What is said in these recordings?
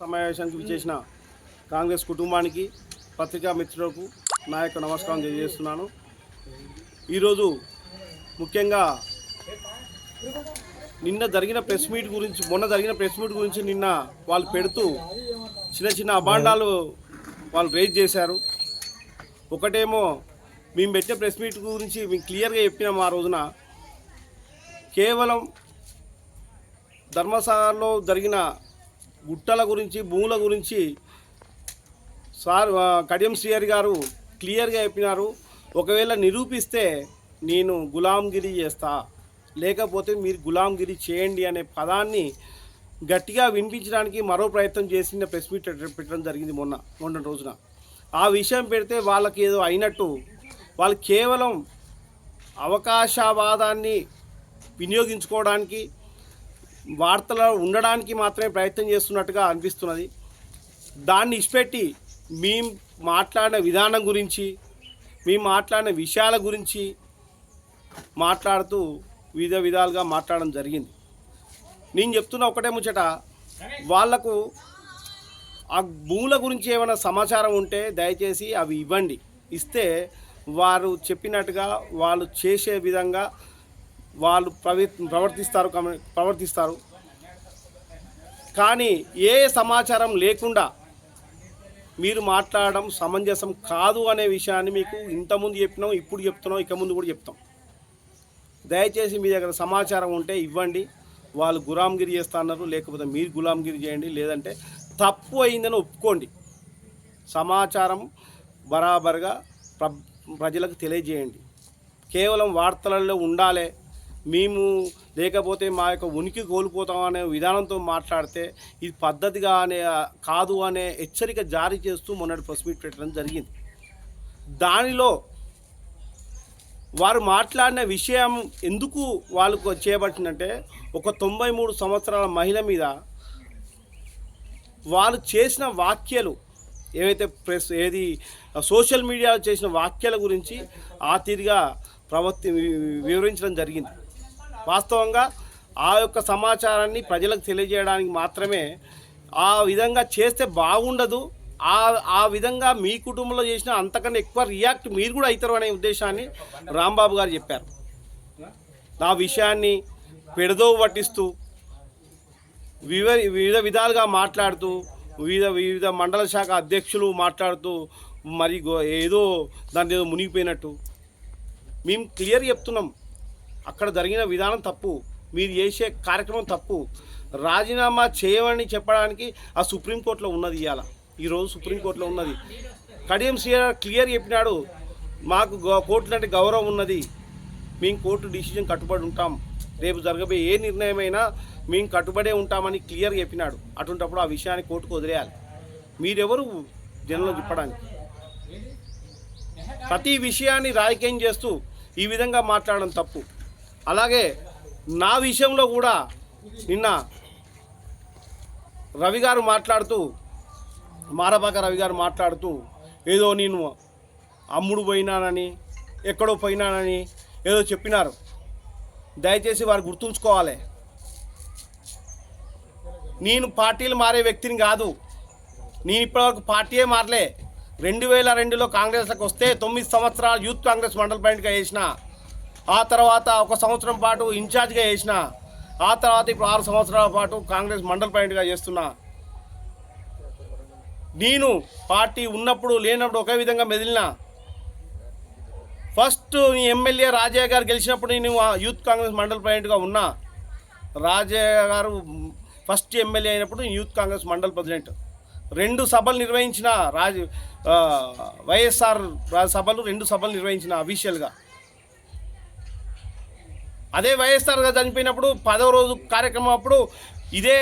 సమావేశానికి విచ్చేసిన కాంగ్రెస్ కుటుంబానికి పత్రికా మిత్రులకు నా యొక్క నమస్కారం తెలియజేస్తున్నాను. ఈరోజు ముఖ్యంగా నిన్న జరిగిన ప్రెస్ మీట్ గురించి మొన్న జరిగిన ప్రెస్ మీట్ గురించి నిన్న వాళ్ళు పెడుతూ చిన్న చిన్న అభాండాలు వాళ్ళు రేజ్ చేశారు. ఒకటేమో మేము పెట్టే ప్రెస్ మీట్ గురించి మేము క్లియర్గా చెప్పినాం ఆ రోజున. కేవలం ధర్మసాగర్లో జరిగిన గుట్టల గురించి భూముల గురించి సార్ కడియం శ్రీయర్ గారు క్లియర్గా చెప్పినారు. ఒకవేళ నిరూపిస్తే నేను గులాంగిరి చేస్తా. లేకపోతే మీరు గులాంగిరి చేయండి అనే పదాన్ని గట్టిగా వినిపించడానికి మరో ప్రయత్నం చేసిన ప్రెస్ మీట్ పెట్టడం జరిగింది మొన్న మొన్న రోజున. ఆ విషయం పెడితే వాళ్ళకి ఏదో అయినట్టు. వాళ్ళు కేవలం అవకాశవాదాన్ని వినియోగించుకోవడానికి వార్తలో ఉండడానికి మాత్రమే ప్రయత్నం చేస్తున్నట్టుగా అనిపిస్తున్నది. దాన్ని ఇష్టపెట్టి మేము మాట్లాడిన విధానం గురించి మేము మాట్లాడిన విషయాల గురించి మాట్లాడుతూ వివిధ విధాలుగా మాట్లాడడం జరిగింది. నేను చెప్తున్న ఒకటే ముచ్చట వాళ్ళకు ఆ భూముల గురించి ఏమైనా సమాచారం ఉంటే దయచేసి అవి ఇవ్వండి. ఇస్తే వారు చెప్పినట్టుగా వాళ్ళు చేసే విధంగా వాళ్ళు ప్రవి ప్రవర్తిస్తారు ప్రవర్తిస్తారు. కానీ ఏ సమాచారం లేకుండా మీరు మాట్లాడడం సమంజసం కాదు అనే విషయాన్ని మీకు ఇంతకుముందు చెప్పినాం ఇప్పుడు చెప్తున్నాం ఇక ముందు కూడా చెప్తాం. దయచేసి మీ దగ్గర సమాచారం ఉంటే ఇవ్వండి. వాళ్ళు గులాంగిరి చేస్తా అన్నారు లేకపోతే మీరు గులాంగిరి చేయండి లేదంటే తప్పు అయిందని ఒప్పుకోండి. సమాచారం బరాబర్గా ప్ర ప్రజలకు తెలియజేయండి. కేవలం వార్తలలో ఉండాలి మేము లేకపోతే మా యొక్క ఉనికి కోల్పోతాం అనే విధానంతో మాట్లాడితే ఇది పద్ధతిగా అనే కాదు అనే హెచ్చరిక జారీ చేస్తూ మొన్నటి ప్రెస్ మీట్ పెట్టడం జరిగింది. దానిలో వారు మాట్లాడిన విషయం ఎందుకు వాళ్ళకు చేపట్టిందంటే ఒక తొంభై మూడు సంవత్సరాల మహిళ మీద వాళ్ళు చేసిన వాక్యాలు ఏవైతే ప్రెస్ ఏది సోషల్ మీడియాలో చేసిన వాక్యాల గురించి ఆ తీరుగా ప్రవర్తి వివరించడం జరిగింది. వాస్తవంగా ఆ యొక్క సమాచారాన్ని ప్రజలకు తెలియజేయడానికి మాత్రమే ఆ విధంగా చేస్తే బాగుండదు. ఆ ఆ విధంగా మీ కుటుంబంలో చేసిన అంతకన్నా ఎక్కువ రియాక్ట్ మీరు కూడా అవుతారు అనే ఉద్దేశాన్ని రాంబాబు గారు చెప్పారు. నా విషయాన్ని పెడదో పట్టిస్తూ వివ వివిధ విధాలుగా మాట్లాడుతూ వివిధ వివిధ మండల శాఖ అధ్యక్షులు మాట్లాడుతూ మరి ఏదో దాన్ని ఏదో మునిగిపోయినట్టు. మేము క్లియర్ చెప్తున్నాం. అక్కడ జరిగిన విధానం తప్పు. మీరు చేసే కార్యక్రమం తప్పు. రాజీనామా చేయమని చెప్పడానికి ఆ సుప్రీంకోర్టులో ఉన్నది ఇవాళ ఈరోజు సుప్రీంకోర్టులో ఉన్నది. కడియం సీఆర్ క్లియర్ చెప్పినాడు. మాకు కోర్టు లాంటి గౌరవం ఉన్నది. మేము కోర్టు డిసిజన్ కట్టుబడి ఉంటాం. రేపు జరగబోయే ఏ నిర్ణయమైనా మేము కట్టుబడే ఉంటామని క్లియర్ చెప్పినాడు. అటువంటిప్పుడు ఆ విషయాన్ని కోర్టుకు వదిలేయాలి. మీరెవరు? జనంలో చెప్పడానికి ప్రతి విషయాన్ని రాజకీయం చేస్తూ ఈ విధంగా మాట్లాడడం తప్పు. అలాగే నా విషయంలో కూడా నిన్న రవి గారు మాట్లాడుతూ మారబాక రవి గారు మాట్లాడుతూ ఏదో నేను అమ్ముడు పోయినానని ఎక్కడో పోయినానని ఏదో చెప్పినారు. దయచేసి వారు గుర్తుంచుకోవాలి. నేను పార్టీలు మారే వ్యక్తిని కాదు. నేను ఇప్పటివరకు పార్టీయే మారలే. రెండు వేల రెండులో కాంగ్రెస్లకు వస్తే తొమ్మిది సంవత్సరాలు యూత్ కాంగ్రెస్ మండల పాయింట్గా వేసినా ఆ తర్వాత ఒక సంవత్సరం పాటు ఇన్ఛార్జ్గా చేసిన ఆ తర్వాత ఇప్పుడు ఆరు సంవత్సరాల పాటు కాంగ్రెస్ మండల పాయింట్గా చేస్తున్నా. నేను పార్టీ ఉన్నప్పుడు లేనప్పుడు ఒకే విధంగా మెదిలినా. ఫస్ట్ నీ ఎమ్మెల్యే రాజయ్య గారు గెలిచినప్పుడు నేను యూత్ కాంగ్రెస్ మండల ప్రెసిడెంట్గా ఉన్నా. రాజయ్య గారు ఫస్ట్ ఎమ్మెల్యే అయినప్పుడు నేను యూత్ కాంగ్రెస్ మండల్ ప్రెసిడెంట్. రెండు సభలు నిర్వహించిన రాజ వైఎస్ఆర్ సభలు రెండు సభలు నిర్వహించిన అఫీషియల్గా అదే వైఎస్ఆర్ గారు చనిపోయినప్పుడు పదవ రోజు కార్యక్రమం అప్పుడు ఇదే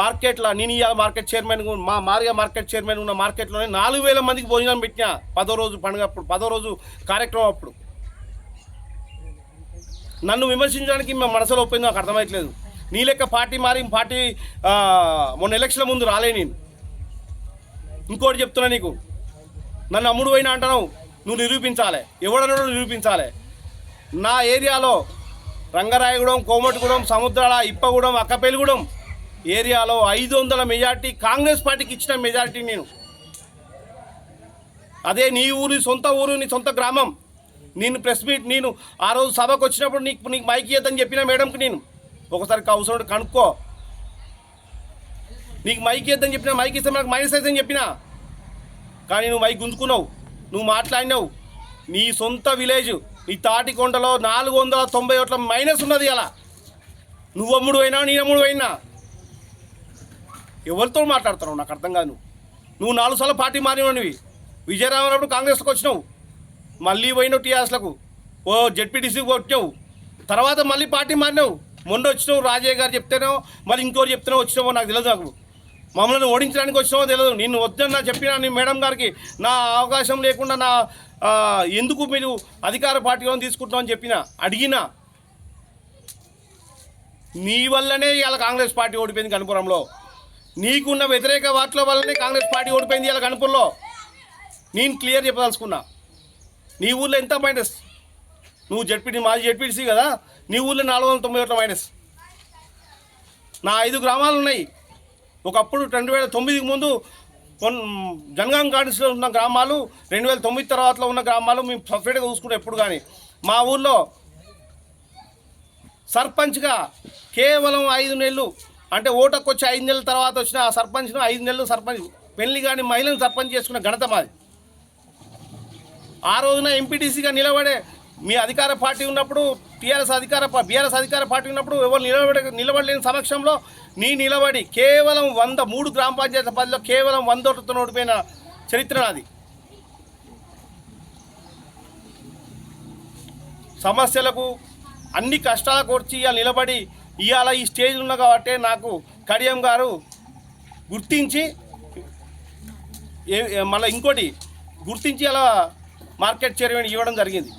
మార్కెట్లో నేను ఇవాళ మార్కెట్ చైర్మన్ మా మార్గ మార్కెట్ చైర్మన్ ఉన్న మార్కెట్లోనే నాలుగు వేల మందికి భోజనం పెట్టినా పదో రోజు పండుగ అప్పుడు పదో రోజు కార్యక్రమం అప్పుడు. నన్ను విమర్శించడానికి మా మనసులో ఒప్పింది నాకు అర్థమవుతలేదు నీ లెక్క పార్టీ మారి పార్టీ మొన్న ఎలక్షన్ల ముందు రాలే నేను. ఇంకోటి చెప్తున్నా నీకు. నన్ను అమ్ముడు పోయినా అంటున్నావు నువ్వు నిరూపించాలి. ఎవడన్నాడో నిరూపించాలి. నా ఏరియాలో రంగరాయగూడెం కోమటిగూడెం సముద్రాల ఇప్పగూడెం అక్కపల్లిగూడెం ఏరియాలో ఐదు వందల మెజార్టీ కాంగ్రెస్ పార్టీకి ఇచ్చిన మెజార్టీ నేను. అదే నీ ఊరు సొంత ఊరు నీ సొంత గ్రామం. నేను ప్రెస్ మీట్ నేను ఆ రోజు సభకు వచ్చినప్పుడు నీకు నీకు మైక్ ఇయ్యద్దని చెప్పిన మేడంకి నేను. ఒకసారి అవసరం కనుక్కో. నీకు మైక్ ఇద్దని చెప్పిన మైక్ ఇస్తే మనకు మైనస్ అవుతుందని చెప్పిన. కానీ నువ్వు మైక్ గుంజుకున్నావు నువ్వు మాట్లాడినావు. నీ సొంత విలేజ్ నీ తాటికొండలో నాలుగు వందల తొంభై ఓట్ల మైనస్ ఉన్నది అలా. నువ్వు అమ్ముడు అయినా నేను అమ్ముడు అయినా. ఎవరితో మాట్లాడుతున్నావు? నాకు అర్థం కాదు నువ్వు. నువ్వు నాలుగు సార్లు పార్టీ మారినవి విజయరామరావు కాంగ్రెస్లోకి వచ్చినావు. మళ్ళీ పోయినావు టీఆర్ఎస్లకు. ఓ జెడ్పీటీసీకి కొట్టావు. తర్వాత మళ్ళీ పార్టీ మారినావు. మొన్న వచ్చినావు రాజయ్య గారు చెప్తేనో మరి ఇంకోరు చెప్తేనో వచ్చినావో నాకు తెలియదు నాకు. మమ్మల్ని ఓడించడానికి వచ్చామో తెలియదు నిన్ను వద్దన్నా చెప్పినా నీ మేడం గారికి నా అవకాశం లేకుండా నా ఎందుకు మీరు అధికార పార్టీలో తీసుకుంటామని చెప్పిన అడిగినా. నీ వల్లనే ఇవాళ కాంగ్రెస్ పార్టీ ఓడిపోయింది కనుపురంలో. నీకున్న వ్యతిరేక వాటిల వల్లనే కాంగ్రెస్ పార్టీ ఓడిపోయింది ఇవాళ కనుపురంలో. నేను క్లియర్ చెప్పదలుచుకున్నా. నీ ఊళ్ళో ఎంత మైనస్? నువ్వు జడ్పీటీ మాజీ జడ్పీటీసీ కదా. నీ ఊళ్ళో నాలుగు వందల తొంభై ఒకటి మైనస్. నా ఐదు గ్రామాలు ఉన్నాయి. ఒకప్పుడు రెండు వేల తొమ్మిదికి ముందు కొన్ జనగాం గార్డెన్స్లో ఉన్న గ్రామాలు రెండు వేల తొమ్మిది తర్వాతలో ఉన్న గ్రామాలు మేము సపరేట్గా చూసుకుంటాం ఎప్పుడు కానీ మా ఊళ్ళో సర్పంచ్గా కేవలం ఐదు నెలలు అంటే ఓటకు వచ్చి ఐదు నెలల తర్వాత వచ్చిన ఆ సర్పంచ్ను ఐదు నెలలు సర్పంచ్ పెళ్ళి కానీ మహిళను సర్పంచ్ చేసుకున్న ఘనత మాది. ఆ రోజున ఎంపీటీసీగా నిలబడే మీ అధికార పార్టీ ఉన్నప్పుడు టీఆర్ఎస్ అధికార బీఆర్ఎస్ అధికార పార్టీ ఉన్నప్పుడు ఎవరు నిలబడ నిలబడలేని సమక్షంలో నీ నిలబడి కేవలం వంద మూడు గ్రామ పంచాయతీ పదిలో కేవలం వంద ఓట్లతో ఓడిపోయిన చరిత్ర నాది. సమస్యలకు అన్ని కష్టాలకు వచ్చి ఇవాళ నిలబడి ఇవాళ ఈ స్టేజ్ ఉన్న కాబట్టి నాకు కడియం గారు గుర్తించి మళ్ళీ ఇంకోటి గుర్తించి అలా మార్కెట్ చైర్మన్ ఇవ్వడం జరిగింది.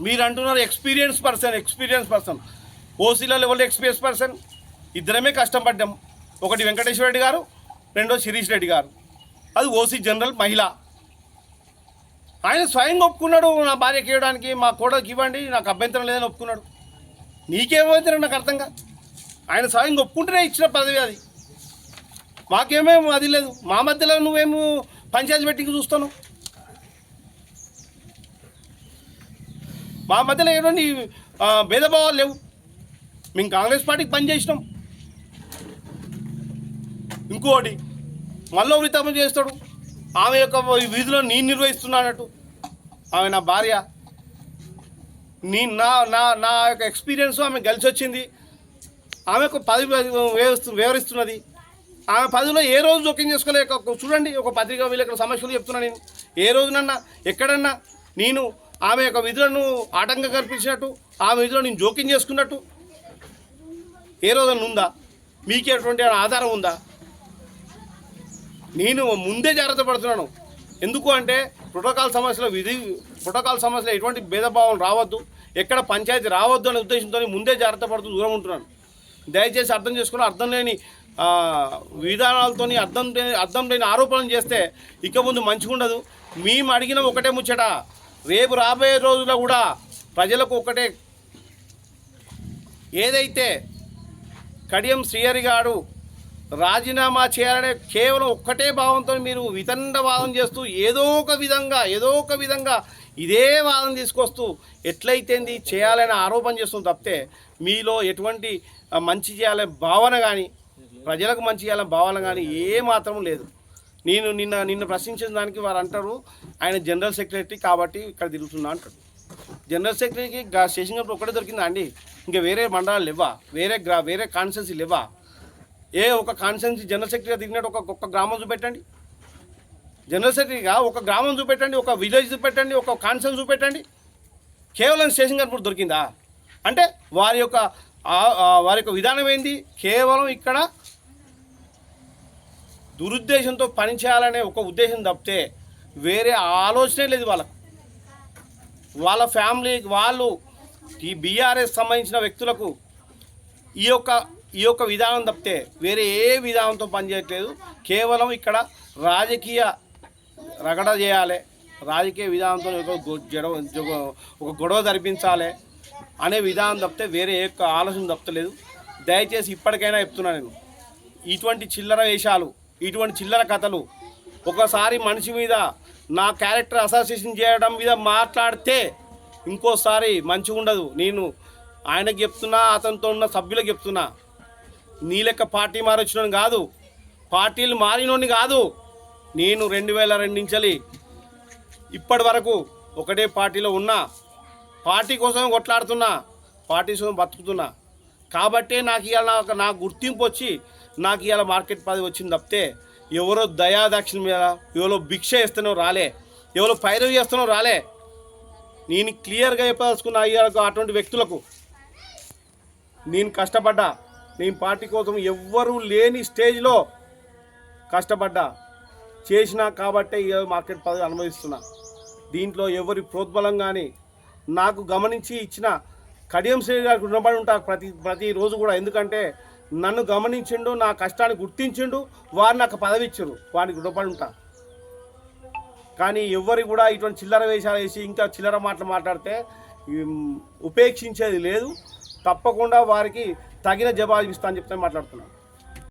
మీరు అంటున్నారు ఎక్స్పీరియన్స్ పర్సన్ ఎక్స్పీరియన్స్ పర్సన్. ఓసీలో లెవెల్ ఎక్స్పీరియన్స్ పర్సన్. ఇద్దరమే కష్టపడ్డాం. ఒకటి వెంకటేశ్వర రెడ్డి గారు రెండో శిరీష్ రెడ్డి గారు. అది ఓసీ జనరల్ మహిళ. ఆయన స్వయంగా ఒప్పుకున్నాడు నా భార్యకి ఇవ్వడానికి మా కోడకి ఇవ్వండి నాకు అభ్యంతరం లేదని ఒప్పుకున్నాడు. నీకేమైతే నాకు అర్థం కాదు. ఆయన స్వయంగా ఒప్పుకుంటేనే ఇచ్చిన పదవి అది. మాకేమేమి అది లేదు. మా మధ్యలో నువ్వేమో పంచాయతీ పెట్టింగ్ చూస్తాను మా మధ్యలో ఎటువంటి భేదభావాలు లేవు? మేము కాంగ్రెస్ పార్టీకి పనిచేసినాం. ఇంకోటి మళ్ళీ వృత్తం చేస్తాడు. ఆమె యొక్క వీధిలో నేను నిర్వహిస్తున్నానట్టు ఆమె నా భార్య. నీ నా నా నా యొక్క ఎక్స్పీరియన్స్ ఆమె కలిసి వచ్చింది ఆమె ఒక వివరిస్తున్నది. ఆమె పదిలో ఏ రోజు జోక్యం చేసుకోలేక ఒక- చూడండి ఒక పత్రిక వీళ్ళకి సమస్యలు చెప్తున్నా నేను. ఏ రోజునన్నా ఎక్కడన్నా నేను ఆమె యొక్క విధులను ఆటంకం కల్పించినట్టు ఆమె విధులను నేను జోక్యం చేసుకున్నట్టు. ఏ రోజున ఉందా? మీకేటువంటి ఆధారం ఉందా? నేను ముందే జాగ్రత్త పడుతున్నాను. ఎందుకు అంటే ప్రోటోకాల్ సమస్యలో విధి ప్రోటోకాల్ సమస్యలో ఎటువంటి భేదభావం రావద్దు. ఎక్కడ పంచాయతీ రావద్దు అనే ఉద్దేశంతో ముందే జాగ్రత్త పడుతూ దూరం ఉంటున్నాను. దయచేసి అర్థం చేసుకుని అర్థం లేని విధానాలతో విధానాలతోని అర్థం లేని అర్థం లేని ఆరోపణలు చేస్తే ఇక ముందు మంచిగా ఉండదు మేము అడిగిన ఒకటే ముచ్చట. రేపు రాబోయే రోజుల్లో కూడా ప్రజలకు ఒకటే ఏదైతే కడియం శ్రీహరి గారు రాజీనామా చేయాలనే కేవలం ఒక్కటే భావంతో మీరు వితండవాదం చేస్తూ ఏదో ఒక విధంగా ఏదో ఒక విధంగా ఇదే వాదం తీసుకొస్తూ ఎట్లయితేంది చేయాలని ఆరోపణ చేస్తుంది తప్పితే మీలో ఎటువంటి మంచి చేయాలనే భావన కానీ ప్రజలకు మంచి చేయాలనే భావన కానీ ఏ మాత్రం లేదు. నేను నిన్న నిన్న ప్రశ్నించిన దానికి వారు అంటారు ఆయన జనరల్ సెక్రటరీ కాబట్టి ఇక్కడ తిరుగుతున్నా అంటారు జనరల్ సెక్రటరీకి స్టేషన్ గప్పుడు ఒకటే దొరికిందా అండి? ఇంకా వేరే మండలాలు లేవా? వేరే గ్రా వేరే కాన్స్టెన్సీ లేవా? ఏ ఒక కాన్స్టెన్సీ జనరల్ సెక్రటరీగా దిగినట్టు ఒక ఒక్క గ్రామం చూపెట్టండి. జనరల్ సెక్రటరీగా ఒక గ్రామం చూపెట్టండి ఒక విలేజ్ చూపెట్టండి ఒక కాన్స్టెన్స్ చూపెట్టండి. కేవలం స్టేషన్ గప్పుడు దొరికిందా? అంటే వారి యొక్క వారి యొక్క విధానం ఏంది? కేవలం ఇక్కడ దురుద్దేశంతో పనిచేయాలనే ఒక ఉద్దేశం తప్పితే వేరే ఆలోచనే లేదు వాళ్ళకు. వాళ్ళ ఫ్యామిలీ వాళ్ళు ఈ బీఆర్ఎస్ సంబంధించిన వ్యక్తులకు ఈ యొక్క ఈ యొక్క విధానం తప్పితే వేరే ఏ విధానంతో పనిచేయట్లేదు కేవలం ఇక్కడ రాజకీయ రగడ చేయాలి. రాజకీయ విధానంతో ఒక ఒక గొడవ జరిపించాలి అనే విధానం తప్పితే వేరే ఏ యొక్క ఆలోచన తప్పలేదు దయచేసి ఇప్పటికైనా చెప్తున్నాను నేను. ఇటువంటి చిల్లర వేషాలు ఇటువంటి చిల్లర కథలు. ఒకసారి మనిషి మీద నా క్యారెక్టర్ అసోసియేషన్ చేయడం మీద మాట్లాడితే ఇంకోసారి మంచిగా ఉండదు. నేను ఆయనకు చెప్తున్నా అతనితో ఉన్న సభ్యులకు చెప్తున్నా. నీ లెక్క పార్టీ మారొచ్చినోని కాదు. పార్టీలు మారినోని కాదు. నేను రెండు వేల రెండు నుంచి ఇప్పటి వరకు ఒకటే పార్టీలో ఉన్నా. పార్టీ కోసం కొట్లాడుతున్నా. పార్టీ కోసం బతుకుతున్నా. కాబట్టే నాకు ఇవాళ నాకు గుర్తింపు వచ్చి నాకు ఇవాళ మార్కెట్ పది వచ్చింది తప్పితే ఎవరో దయాదాక్షిణ మీద ఎవరో భిక్ష వేస్తానో రాలే ఎవరో పైరవి చేస్తానో రాలే. నేను క్లియర్గా చెప్పదలుచుకున్న అయ్యాలకు అటువంటి వ్యక్తులకు నేను కష్టపడ్డా. నేను పార్టీ కోసం ఎవ్వరూ లేని స్టేజ్లో కష్టపడ్డా. చేసినా కాబట్టే ఈ మార్కెట్ పదవి అనుభవిస్తున్నా దీంట్లో ఎవరి ప్రోద్బలం కానీ నాకు గమనించి ఇచ్చిన కడియం శ్రీ గారికి రుణపడి ఉంటా ప్రతి ప్రతిరోజు కూడా. ఎందుకంటే నన్ను గమనించిండు నా కష్టాన్ని గుర్తించిండు వారు నాకు పదవి ఇచ్చారు వారికి రుణపడి ఉంటా. కానీ ఎవరి కూడా ఇటువంటి చిల్లర వేషాలు వేసి ఇంకా చిల్లర మాటలు మాట్లాడితే ఉపేక్షించేది లేదు. తప్పకుండా వారికి తగిన జవాబు ఇస్తా అని చెప్తే మాట్లాడుతున్నాను.